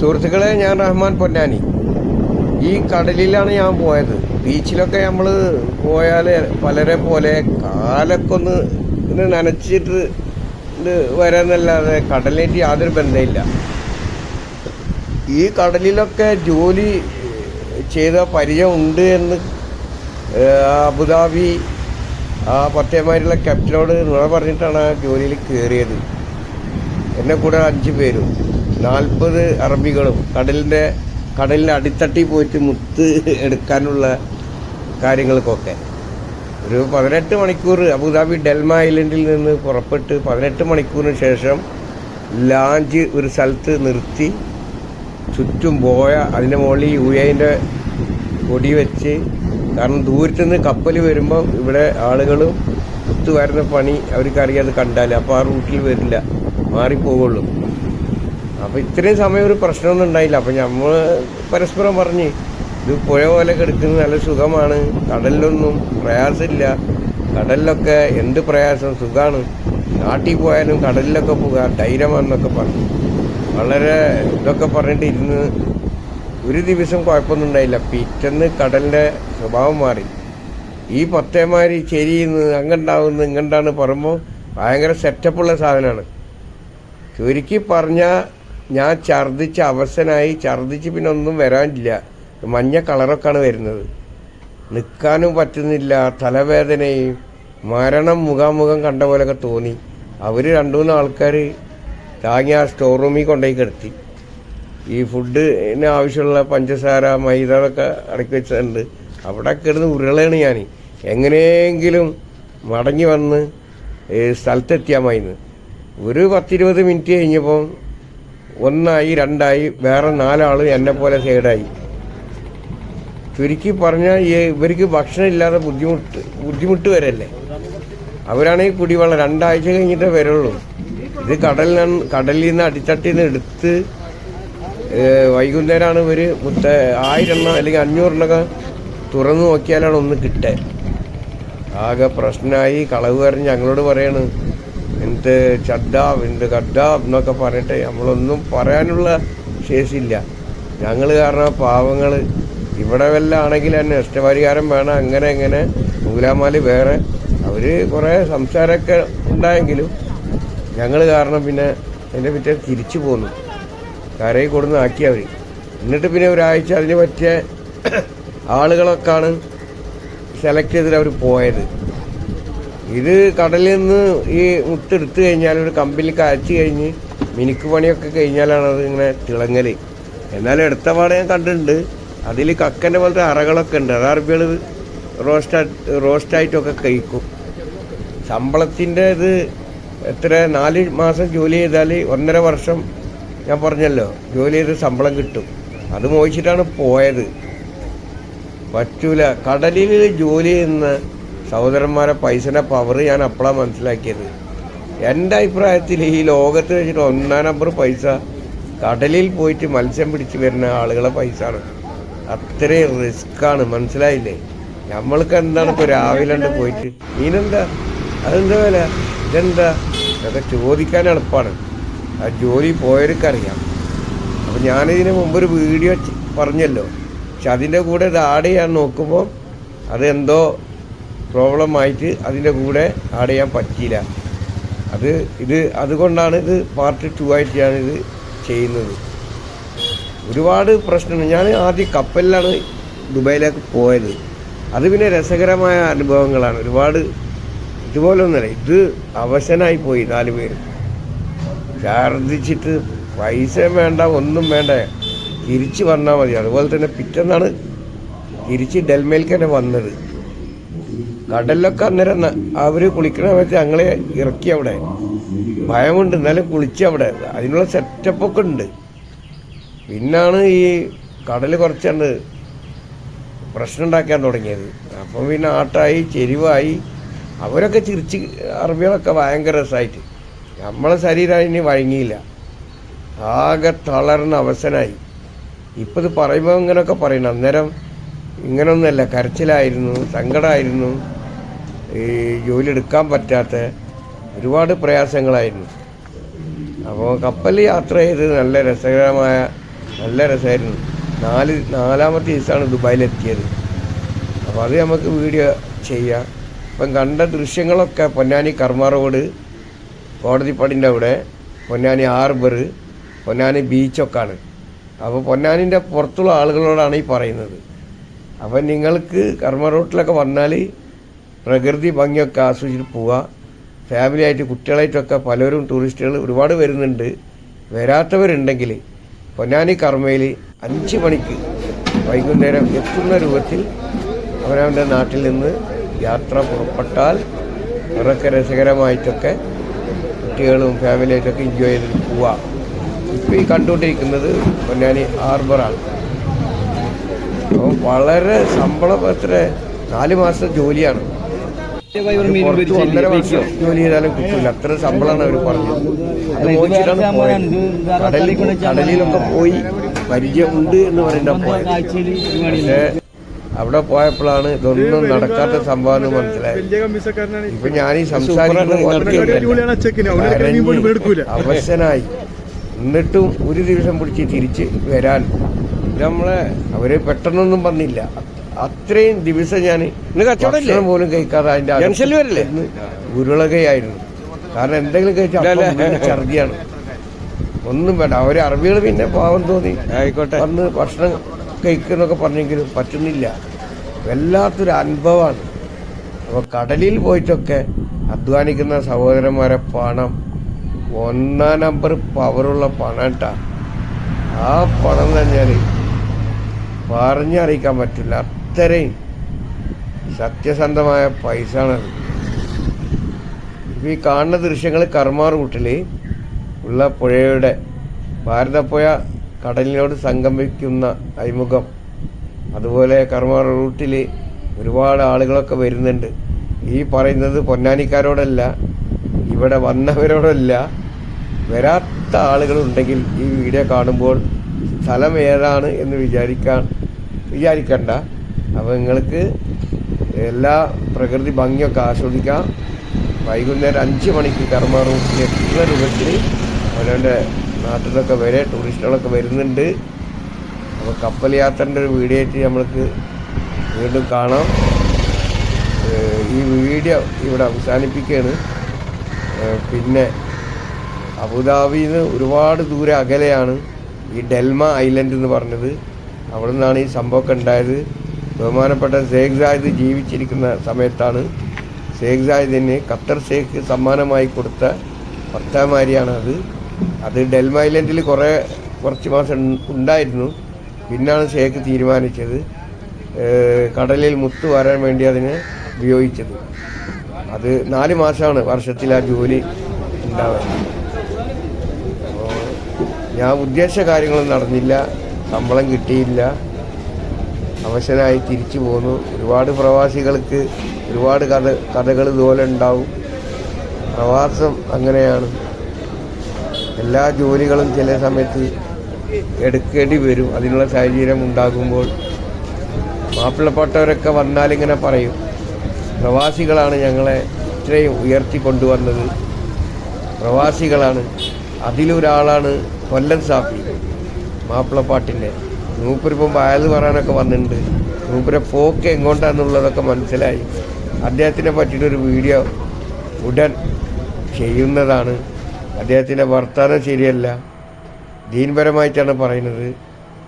സുഹൃത്തുക്കളെ ഞാൻ റഹ്മാൻ പൊന്നാനി. ഈ കടലിലാണ് ഞാൻ പോയത്. ബീച്ചിലൊക്കെ നമ്മൾ പോയാൽ പലരെ പോലെ കാലൊക്കെ ഒന്ന് നനച്ചിട്ട് വരാന്നല്ലാതെ കടലിന്റെ യാതൊരു ബന്ധമില്ല. ഈ കടലിലൊക്കെ ജോലി ചെയ്ത പരിചയം ഉണ്ട് എന്ന് അബുദാബി ആ പത്തേമാരിലെ ക്യാപ്റ്റനോട് നുണ പറഞ്ഞിട്ടാണ് ആ ജോലിയിൽ കയറിയത്. എന്നെ കൂടെ അഞ്ച് പേരും. നാൽപ്പത് അറബികളും കടലിന്റെ കടലിന്റെ അടിത്തട്ടി പോയിട്ട് മുത്ത് എടുക്കാനുള്ള കാര്യങ്ങൾക്കൊക്കെ. ഒരു പതിനെട്ട് മണിക്കൂർ അബുദാബി ഡെൽമ ഐലൻഡിൽ നിന്ന് പുറപ്പെട്ട് പതിനെട്ട് മണിക്കൂറിന് ശേഷം ലാഞ്ച് ഒരു സ്ഥലത്ത് നിർത്തി ചുറ്റും പോയ അതിന്റെ മുകളിൽ യു എന്റെ കൊടി വെച്ച് കാരണം ദൂരത്തു നിന്ന് കപ്പൽ വരുമ്പം ഇവിടെ ആളുകളും മുത്ത് വരുന്ന പണി അവർക്കറിയാതെ കണ്ടാലേ അപ്പോൾ ആ റൂട്ടിൽ വരില്ല മാറിപ്പോകുള്ളൂ അപ്പോൾ ഇത്രയും സമയം ഒരു പ്രശ്നമൊന്നും ഉണ്ടായില്ല. അപ്പോൾ നമ്മൾ പരസ്പരം പറഞ്ഞ് ഇത് പുഴ പോലെ കിടക്കുന്നത് നല്ല സുഖമാണ്. കടലിലൊന്നും പ്രയാസമില്ല. കടലിലൊക്കെ എന്ത് പ്രയാസം? സുഖമാണ് നാട്ടിൽ പോയാലും കടലിലൊക്കെ പോകാം ധൈര്യമാണെന്നൊക്കെ പറഞ്ഞു. വളരെ ഇതൊക്കെ പറഞ്ഞിട്ട് ഇരുന്ന് ഒരു ദിവസം കുഴപ്പമൊന്നും ഉണ്ടായില്ല. പിറ്റന്ന് കടലിന്റെ സ്വഭാവം മാറി. ഈ പത്തേമാരി ചെരിയുന്നു അങ്ങണ്ടാവുന്നു ഇങ്ങണ്ടാണ് പറയുമ്പോൾ ഭയങ്കര സെറ്റപ്പുള്ള സാധനമാണ്. ചുരുക്കി പറഞ്ഞാൽ ഞാൻ ഛർദ്ദിച്ച് അവസനായി ഛർദ്ദിച്ച് പിന്നെ ഒന്നും വരാനില്ല. മഞ്ഞ കളറൊക്കെയാണ് വരുന്നത്. നിൽക്കാനും പറ്റുന്നില്ല തലവേദനയും മരണം മുഖാമുഖം കണ്ട പോലെയൊക്കെ തോന്നി. അവർ രണ്ടു മൂന്ന് ആൾക്കാർ താങ്ങി ആ സ്റ്റോർ റൂമിൽ കൊണ്ടുപോയി കിടത്തി. ഈ ഫുഡിന് ആവശ്യമുള്ള പഞ്ചസാര മൈദ അതൊക്കെ അടക്കി വെച്ചിട്ടുണ്ട്. അവിടെ കിടന്ന് ഉരുളയാണ് ഞാൻ. എങ്ങനെയെങ്കിലും മടങ്ങി വന്ന് മതി ഒരു പത്തിരുപത് മിനിറ്റ് കഴിഞ്ഞപ്പം ഒന്നായി രണ്ടായി വേറെ നാലാൾ എന്നെ പോലെ സൈഡായി. ചുരുക്കി പറഞ്ഞാൽ ഇവർക്ക് ഭക്ഷണം ഇല്ലാതെ ബുദ്ധിമുട്ട് ബുദ്ധിമുട്ട് വരല്ലേ? അവരാണെങ്കിൽ കുടിവെള്ളം രണ്ടാഴ്ച കഴിഞ്ഞിട്ടേ വരുള്ളൂ. ഇത് കടലിനാണ് കടലിൽ നിന്ന് അടിത്തട്ടിൽ നിന്ന് എടുത്ത് വൈകുന്നേരമാണ് ഇവർ മുത്ത ആയിരെണ്ണം അല്ലെങ്കിൽ അഞ്ഞൂറെണ്ണൊക്കെ തുറന്നു നോക്കിയാലാണ് ഒന്ന് കിട്ടുക ആകെ പ്രശ്നമായി കളവ് പറഞ്ഞ് ഞങ്ങളോട് പറയാണ് എന്ത് ചദ്ദാബ് എന്ത് കദ്ദാബ് എന്നൊക്കെ പറഞ്ഞിട്ട് നമ്മളൊന്നും പറയാനുള്ള ശേഷിയില്ല. ഞങ്ങൾ കാരണം പാവങ്ങൾ ഇവിടെ വല്ല ആണെങ്കിൽ തന്നെ നഷ്ടപരിഹാരം വേണം അങ്ങനെ അങ്ങനെ മൂലാമാലി വേറെ. അവർ കുറേ സംസാരമൊക്കെ ഉണ്ടായെങ്കിലും ഞങ്ങൾ കാരണം പിന്നെ എന്റെ പിറ്റേ തിരിച്ചു പോന്നു. കരയിൽ കൊടുന്ന് ആക്കി അവർ എന്നിട്ട് പിന്നെ ഒരാഴ്ച അതിന് പറ്റിയ ആളുകളൊക്കെയാണ് സെലക്ട് ചെയ്തിട്ട് അവർ പോയത്. ഇത് കടലിൽ നിന്ന് ഈ മുട്ടെടുത്ത് കഴിഞ്ഞാൽ ഒരു കമ്പിയിൽ കാച്ചി കഴിഞ്ഞ് മിനുക്ക് പണിയൊക്കെ കഴിഞ്ഞാലാണ് അത് ഇങ്ങനെ തിളങ്ങൽ എന്നാലും എടുത്ത പാടെ ഞാൻ കണ്ടിട്ടുണ്ട്. അതിൽ കക്കന്റെ പോലത്തെ അറകളൊക്കെ ഉണ്ട്. അത് അറബികൾ റോസ്റ്റ് റോസ്റ്റായിട്ടൊക്കെ കഴിക്കും. ശമ്പളത്തിന്റെ ഇത് എത്ര നാല് മാസം ജോലി ചെയ്താൽ ഒന്നര വർഷം ഞാൻ പറഞ്ഞല്ലോ ജോലി ചെയ്ത് ശമ്പളം കിട്ടും. അത് മോഹിച്ചിട്ടാണ് പോയത്. പറ്റൂല. കടലിൽ ജോലി ചെയ്യുന്ന സഹോദരന്മാരെ പൈസയുടെ പവർ ഞാൻ അപ്പോഴാണ് മനസ്സിലാക്കിയത്. എന്റെ അഭിപ്രായത്തിൽ ഈ ലോകത്ത് വെച്ചിട്ട് ഒന്നാം നമ്പർ പൈസ കടലിൽ പോയിട്ട് മത്സ്യം പിടിച്ച് വരുന്ന ആളുകളെ പൈസ ആണ് അത്രയും റിസ്ക്കാണ് മനസ്സിലായില്ലേ? നമ്മൾക്ക് എന്താണ് ഇപ്പോൾ രാവിലെ ഉണ്ട് പോയിട്ട്? ഇതിനെന്താ അതെന്താ വില? ഇതെന്താ? അതൊക്കെ ചോദിക്കാൻ എളുപ്പമാണ് ആ ജോലി പോയവർക്കറിയാം. അപ്പം ഞാനിതിന് മുമ്പ് ഒരു വീഡിയോ പറഞ്ഞല്ലോ. പക്ഷെ അതിന്റെ കൂടെ ഇത് ആഡ് ചെയ്യാൻ നോക്കുമ്പോൾ അതെന്തോ പ്രോബ്ലം ആയിട്ട് അതിന്റെ കൂടെ ആഡ് ചെയ്യാൻ പറ്റിയില്ല. അത് ഇത് അതുകൊണ്ടാണ് ഇത് പാർട്ട് ടു ആയിട്ടാണ് ഇത് ചെയ്യുന്നത്. ഒരുപാട് പ്രശ്നങ്ങൾ. ഞാൻ ആദ്യം കപ്പലിലാണ് ദുബായിലേക്ക് പോയത്. അത് പിന്നെ രസകരമായ അനുഭവങ്ങളാണ്. ഒരുപാട് ഇതുപോലൊന്നല്ല. ഇത് അവശനായി പോയി നാല് പേര്. ഛർദിച്ചിട്ട് പൈസ വേണ്ട ഒന്നും വേണ്ട. തിരിച്ച് വന്നാൽ മതി. അതുപോലെ തന്നെ പിറ്റെന്നാണ് തിരിച്ച് ഡൽമേൽക്ക് തന്നെ വന്നത്. കടലിലൊക്കെ അന്നേരം അവർ കുളിക്കണ സമയത്ത് ഞങ്ങളെ ഇറക്കി അവിടെ. ഭയമുണ്ട് എന്നാലും കുളിച്ച് അവിടെ. അതിനുള്ള സെറ്റപ്പൊക്കെ ഉണ്ട്. പിന്നാണ് ഈ കടൽ കുറച്ചുണ്ട് പ്രശ്നം ഉണ്ടാക്കാൻ തുടങ്ങിയത്. അപ്പം പിന്നെ ആട്ടായി ചെരിവായി. അവരൊക്കെ ചിരിച്ച് അറബികളൊക്കെ ഭയങ്കര രസമായിട്ട് നമ്മളെ ശരീരം അതിന് വഴങ്ങിയില്ല. ആകെ തളർന്ന അവസനായി ഇപ്പം ഇത് പറയുമ്പോൾ ഇങ്ങനെയൊക്കെ പറയണം അന്നേരം ഇങ്ങനൊന്നുമല്ല കരച്ചിലായിരുന്നു സങ്കടമായിരുന്നു ഈ ജോലി എടുക്കാൻ പറ്റാത്ത ഒരുപാട് പ്രയാസങ്ങളായിരുന്നു. അപ്പോൾ കപ്പൽ യാത്ര ചെയ്ത് നല്ല രസകരമായ നല്ല രസമായിരുന്നു. നാല് നാലാമത്തെ ദിവസമാണ് ദുബായിലെത്തിയത്. അപ്പോൾ അത് നമുക്ക് വീഡിയോ ചെയ്യാം. ഇപ്പം കണ്ട ദൃശ്യങ്ങളൊക്കെ പൊന്നാനി കർമ്മ റോഡ് കോടതിപ്പടിന്റെ അവിടെ പൊന്നാനി ഹാർബർ പൊന്നാനി ബീച്ചൊക്കെയാണ്. അപ്പോൾ പൊന്നാനിന്റെ പുറത്തുള്ള ആളുകളോടാണ് ഈ പറയുന്നത്. അപ്പം നിങ്ങൾക്ക് കർമ്മ റോട്ടിലൊക്കെ വന്നാൽ പ്രകൃതി ഭംഗിയൊക്കെ ആസ്വദിച്ചിട്ട് പോവുക ഫാമിലിയായിട്ട് കുട്ടികളായിട്ടൊക്കെ പലരും ടൂറിസ്റ്റുകൾ ഒരുപാട് വരുന്നുണ്ട്. വരാത്തവരുണ്ടെങ്കിൽ പൊന്നാനി കർമ്മയിൽ അഞ്ച് മണിക്ക് വൈകുന്നേരം എത്തുന്ന രൂപത്തിൽ അവനവന്റെ നാട്ടിൽ നിന്ന് യാത്ര പുറപ്പെട്ടാൽ അവരൊക്കെ രസകരമായിട്ടൊക്കെ കുട്ടികളും ഫാമിലിയായിട്ടൊക്കെ എൻജോയ് ചെയ്തിട്ട് പോവാം. ഇപ്പോൾ ഈ കണ്ടുകൊണ്ടിരിക്കുന്നത് പൊന്നാനി ഹാർബറാണ്. അപ്പം വളരെ ശമ്പളം എത്ര? നാല് മാസം ജോലിയാണ്. പുറത്ത് ഒന്നര വർഷം ജോലി ചെയ്താലും കിട്ടില്ല അത്ര ശമ്പളമാണ് അവർ പറഞ്ഞത്. അത് പോയത്. കടലിൽ കടലിലൊക്കെ പോയി പരിചയമുണ്ട് എന്ന് പോയത്. പക്ഷേ അവിടെ പോയപ്പോഴാണ് ഇതൊന്നും നടക്കാത്ത സംഭവം മനസ്സിലായി മനസ്സിലായത്. ഇപ്പൊ ഞാൻ ഈ സംസാരിക്കുന്നു അടിപൊളിയാണ് ചെക്കിന് അവനൊക്കെ മീൻ പോലും എടുക്കൂല. അവശനായി. എന്നിട്ടും ഒരു ദിവസം പിടിച്ച് തിരിച്ച് വരാൻ. നമ്മളെ അവർ പെട്ടെന്നൊന്നും വന്നില്ല. അത്രയും ദിവസം ഞാൻ ഭക്ഷണം പോലും കഴിക്കാതെ അതിന്റെ അകത്ത് വരില്ലേ? ഉരുളകയായിരുന്നു. കാരണം എന്തെങ്കിലും കഴിച്ചാൽ ഛർദിയാണ്. ഒന്നും വേണ്ട. അവർ അറബികൾ പിന്നെ പാവം തോന്നി. ആയിക്കോട്ടെ. വന്ന് ഭക്ഷണം കഴിക്കുന്നൊക്കെ പറഞ്ഞെങ്കിലും പറ്റുന്നില്ല. വല്ലാത്തൊരു അനുഭവമാണ്. അപ്പോൾ കടലിൽ പോയിട്ടൊക്കെ അധ്വാനിക്കുന്ന സഹോദരന്മാരെ പണം ഒന്നാം നമ്പർ പവറുള്ള പണം കേട്ടാ ആ പണം തന്നെ പറഞ്ഞറിയിക്കാൻ പറ്റില്ല. അത്രയും സത്യസന്ധമായ പൈസ ആണത് ഇപ്പോൾ ഈ കാണുന്ന ദൃശ്യങ്ങൾ കർമ്മ റൂട്ടിൽ ഉള്ള പുഴയുടെ ഭാരതപ്പുഴ കടലിനോട് സംഗമിക്കുന്ന അഭിമുഖം. അതുപോലെ കർമ്മ റൂട്ടിൽ ഒരുപാട് ആളുകളൊക്കെ വരുന്നുണ്ട്. ഈ പറയുന്നത് പൊന്നാനിക്കാരോടല്ല ഇവിടെ വന്നവരോടല്ല. വരാത്ത ആളുകളുണ്ടെങ്കിൽ ഈ വീഡിയോ കാണുമ്പോൾ സ്ഥലം ഏതാണ് എന്ന് വിചാരിക്കാൻ വിചാരിക്കണ്ട. അപ്പോൾ നിങ്ങൾക്ക് എല്ലാ പ്രകൃതി ഭംഗിയൊക്കെ ആസ്വദിക്കാം. വൈകുന്നേരം അഞ്ച് മണിക്ക് കർമ്മ റൂട്ടിൽ എത്തുന്ന രൂപത്തിൽ അവനവന്റെ നാട്ടിലൊക്കെ വരെ ടൂറിസ്റ്റുകളൊക്കെ വരുന്നുണ്ട്. അപ്പോൾ കപ്പൽ യാത്രന്റെ ഒരു വീഡിയോ ആയിട്ട് നമ്മൾക്ക് വീണ്ടും കാണാം. ഈ വീഡിയോ ഇവിടെ അവസാനിപ്പിക്കുകയാണ്. പിന്നെ അബുദാബിയിൽ നിന്ന് ഒരുപാട് ദൂരെ അകലെയാണ് ഈ ഡെൽമ ഐലൻഡ് എന്ന് പറഞ്ഞത്. അവിടെ നിന്നാണ് ഈ സംഭവമൊക്കെ ഉണ്ടായത്. ബഹുമാനപ്പെട്ട ഷേഖ് സായിദ് ജീവിച്ചിരിക്കുന്ന സമയത്താണ് ഷേഖ് സായിദിന് ഖത്തർ ഷേഖ് സമ്മാനമായി കൊടുത്ത ഭർത്താമാരിയാണ് അത്. അത് ഡെൽമ ഐലൻഡിൽ കുറേ കുറച്ച് മാസം ഉണ്ടായിരുന്നു. പിന്നാണ് ഷേഖ് തീരുമാനിച്ചത്. കടലിൽ മുത്ത് വരാൻ വേണ്ടി അതിനെ ഉപയോഗിച്ചത്. അത് നാല് മാസമാണ് വർഷത്തിൽ ആ ജോലി ഉണ്ടാവുന്നത്. ഞാൻ ഉദ്ദേശിച്ച കാര്യങ്ങളൊന്നും നടന്നില്ല. ശമ്പളം കിട്ടിയില്ല. അവശനായി തിരിച്ചു പോന്നു. ഒരുപാട് പ്രവാസികൾക്ക് ഒരുപാട് കഥ കഥകൾ ഇതുപോലെ ഉണ്ടാവും. പ്രവാസം അങ്ങനെയാണ്. എല്ലാ ജോലികളും ചില സമയത്ത് എടുക്കേണ്ടി വരും. അതിനുള്ള സാഹചര്യം ഉണ്ടാകുമ്പോൾ മാപ്പിളപ്പെട്ടവരൊക്കെ വന്നാലിങ്ങനെ പറയും. പ്രവാസികളാണ് ഞങ്ങളെ ഇത്രയും ഉയർത്തി കൊണ്ടുവന്നത്. പ്രവാസികളാണ്. അതിലൊരാളാണ് കൊല്ലം സാഫി മാപ്പിളപ്പാട്ടിന്റെ. മൂപ്പരിപ്പം വയത് പറയാനൊക്കെ വന്നിട്ടുണ്ട്. മൂപ്പരെ പോക്ക് എങ്ങോട്ടാന്നുള്ളതൊക്കെ മനസ്സിലായി. അദ്ദേഹത്തിനെ പറ്റിയിട്ടൊരു വീഡിയോ ഉടൻ ചെയ്യുന്നതാണ്. അദ്ദേഹത്തിന്റെ വർത്തമാനം ശരിയല്ല. ദീൻപരമായിട്ടാണ് പറയുന്നത്.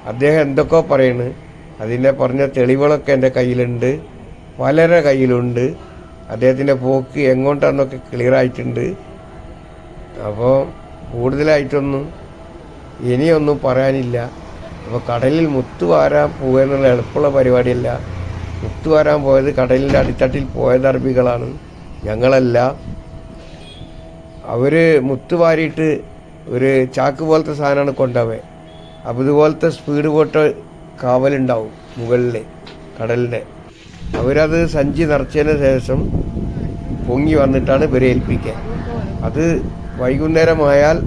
അദ്ദേഹം എന്തൊക്കെയോ പറയുന്നത് അതിന്റെ പറഞ്ഞ തെളിവുകളൊക്കെ എന്റെ കയ്യിലുണ്ട്. പലരുടെ കയ്യിലുണ്ട്. അദ്ദേഹത്തിന്റെ പോക്ക് എങ്ങോട്ടാണെന്നൊക്കെ ക്ലിയർ ആയിട്ടുണ്ട് അപ്പോൾ കൂടുതലായിട്ടൊന്നും ഇനിയൊന്നും പറയാനില്ല. അപ്പോൾ കടലിൽ മുത്തു വാരാൻ പോകുക എന്നുള്ള എളുപ്പമുള്ള പരിപാടിയല്ല. മുത്തു വാരാൻ പോയത് കടലിന്റെ അടിത്തട്ടിൽ പോയത് അറബികളാണ്. ഞങ്ങളല്ല. അവർ മുത്തുവാരിയിട്ട് ഒരു ചാക്ക് പോലത്തെ സാധനമാണ് കൊണ്ടുപോയത് അപ്പോൾ ഇതുപോലത്തെ സ്പീഡ് ബോട്ട് കാവലുണ്ടാവും മുകളിൽ കടലിന്റെ അവരത് സഞ്ചി നിറച്ചതിന് ശേഷം പൊങ്ങി വന്നിട്ടാണ് ഇവരെ ഏൽപ്പിക്കുക. അത് വൈകുന്നേരമായാൽ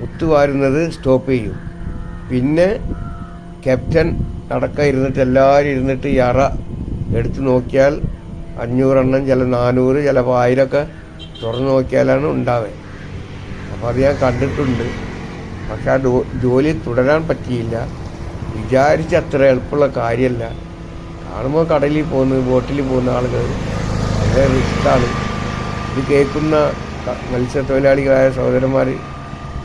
മുത്തുവാരുന്നത് സ്റ്റോപ്പ് ചെയ്യും. പിന്നെ ക്യാപ്റ്റൻ അടക്കം ഇരുന്നിട്ട് എല്ലാവരും ഇരുന്നിട്ട് ഈ അറ എടുത്ത് നോക്കിയാൽ അഞ്ഞൂറെണ്ണം ചില നാനൂറ് ചിലപ്പോൾ ആയിരമൊക്കെ തുറന്നു നോക്കിയാലാണ് ഉണ്ടാവുക. അപ്പോൾ അത് ഞാൻ കണ്ടിട്ടുണ്ട്. പക്ഷെ ആ ജോലി തുടരാൻ പറ്റിയില്ല. വിചാരിച്ച അത്ര എളുപ്പമുള്ള കാര്യമല്ല. കാണുമ്പോൾ കടലിൽ പോകുന്ന ബോട്ടിൽ പോകുന്ന ആളുകൾ വളരെ റിസ്ക്കാണ്. ഇത് കേൾക്കുന്ന മത്സ്യത്തൊഴിലാളികളായ സഹോദരന്മാർ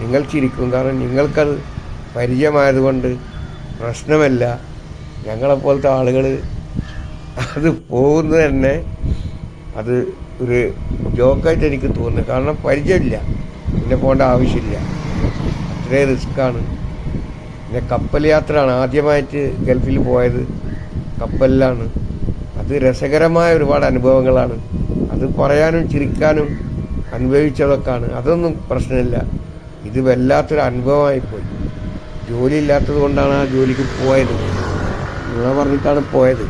നിങ്ങൾ ചിരിക്കും കാരണം നിങ്ങൾക്കത് പരിചയമായതുകൊണ്ട് പ്രശ്നമല്ല. ഞങ്ങളെപ്പോലത്തെ ആളുകൾ അത് പോകുന്നത് തന്നെ അത് ഒരു ജോക്കായിട്ട് എനിക്ക് തോന്നുന്നു. കാരണം പരിചയമില്ല. പിന്നെ പോകേണ്ട ആവശ്യമില്ല. അത്രയും റിസ്ക്കാണ്. പിന്നെ കപ്പൽ യാത്രയാണ്. ആദ്യമായിട്ട് ഗൾഫിൽ പോയത് കപ്പലിലാണ്. അത് രസകരമായ ഒരുപാട് അനുഭവങ്ങളാണ്. അത് പറയാനും ചിരിക്കാനും അനുഭവിച്ചതൊക്കെയാണ്. അതൊന്നും പ്രശ്നമില്ല. ഇത് വല്ലാത്തൊരു അനുഭവമായിപ്പോയി. ജോലി ഇല്ലാത്തത് കൊണ്ടാണ് ആ ജോലിക്ക് പോയത്. നുണ പറഞ്ഞിട്ടാണ് പോയത്.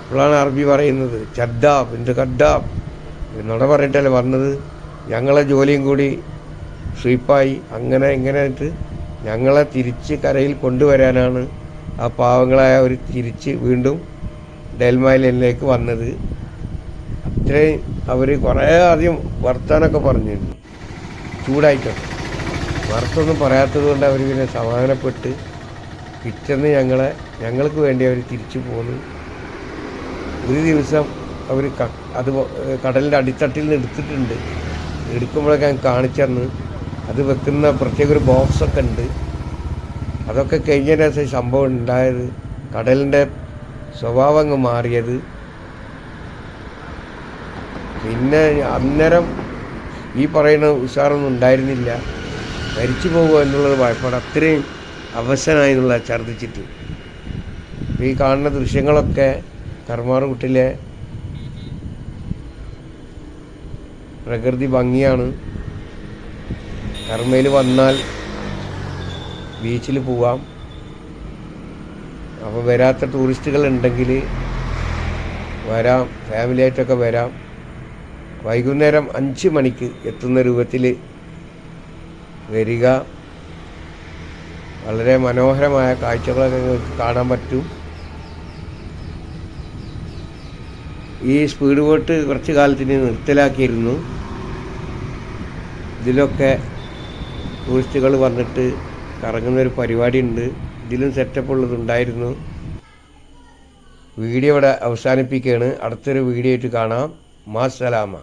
അപ്പോഴാണ് അറബി പറയുന്നത് ചദ്ദാബ് എന്ത് കദ്ദാബ് നുണ പറഞ്ഞിട്ടല്ലേ വന്നത് ഞങ്ങളെ ജോലിയും കൂടി സ്വീപ്പായി അങ്ങനെ ഇങ്ങനെ ആയിട്ട് ഞങ്ങളെ തിരിച്ച് കരയിൽ കൊണ്ടുവരാനാണ് ആ പാവങ്ങളായ അവർ തിരിച്ച് വീണ്ടും ഡെൽമൈലിലേക്ക് വന്നത്. അത്രയും അവർ കുറേ അധികം വർത്താനൊക്കെ പറഞ്ഞിരുന്നു. ചൂടായിട്ടൊക്കെ വറുത്തൊന്നും പറയാത്തത് കൊണ്ട് അവർ പിന്നെ സമാധാനപ്പെട്ട് പിറ്റേന്ന് ഞങ്ങളെ ഞങ്ങൾക്ക് വേണ്ടി അവർ തിരിച്ചു പോന്നു. ഒരു ദിവസം അവർ അത് കടലിന്റെ അടിത്തട്ടിൽ നിന്ന് എടുത്തിട്ടുണ്ട്. എടുക്കുമ്പോഴൊക്കെ ഞാൻ കാണിച്ചെന്ന് അത് വെക്കുന്ന പ്രത്യേക ഒരു ബോക്സൊക്കെ ഉണ്ട്. അതൊക്കെ കഴിഞ്ഞതിന് ശേഷം സംഭവം ഉണ്ടായത് കടലിന്റെ സ്വഭാവം അങ്ങ് മാറിയത്. പിന്നെ അന്നേരം ഈ പറയുന്ന ഉഷാറൊന്നും ഉണ്ടായിരുന്നില്ല. മരിച്ചു പോകുക എന്നുള്ളത് ഭയപ്പാട് അത്രയും അവശനായി എന്നുള്ള ഛർദ്ദിച്ചിട്ട്. ഈ കാണുന്ന ദൃശ്യങ്ങളൊക്കെ കർമാറുകുട്ടിലെ പ്രകൃതി ഭംഗിയാണ്. കർമ്മയിൽ വന്നാൽ ബീച്ചിൽ പോവാം. അപ്പോൾ വരാത്ത ടൂറിസ്റ്റുകൾ ഉണ്ടെങ്കിൽ വരാം ഫാമിലിയായിട്ടൊക്കെ വരാം. വൈകുന്നേരം അഞ്ച് മണിക്ക് എത്തുന്ന രൂപത്തിൽ വരിക. വളരെ മനോഹരമായ കാഴ്ചകളൊക്കെ നിങ്ങൾക്ക് കാണാൻ പറ്റും. ഈ സ്പീഡ് ബോട്ട് കുറച്ച് കാലത്തിന് നിർത്തലാക്കിയിരുന്നു. ഇതിലൊക്കെ ടൂറിസ്റ്റുകൾ വന്നിട്ട് കറങ്ങുന്ന ഒരു പരിപാടി ഉണ്ട് ഇതിലും സെറ്റപ്പ് ഉള്ളതുണ്ടായിരുന്നു വീഡിയോ ഇവിടെ അവസാനിപ്പിക്കുകയാണ്. അടുത്തൊരു വീഡിയോ ആയിട്ട് കാണാം. മാസലാമ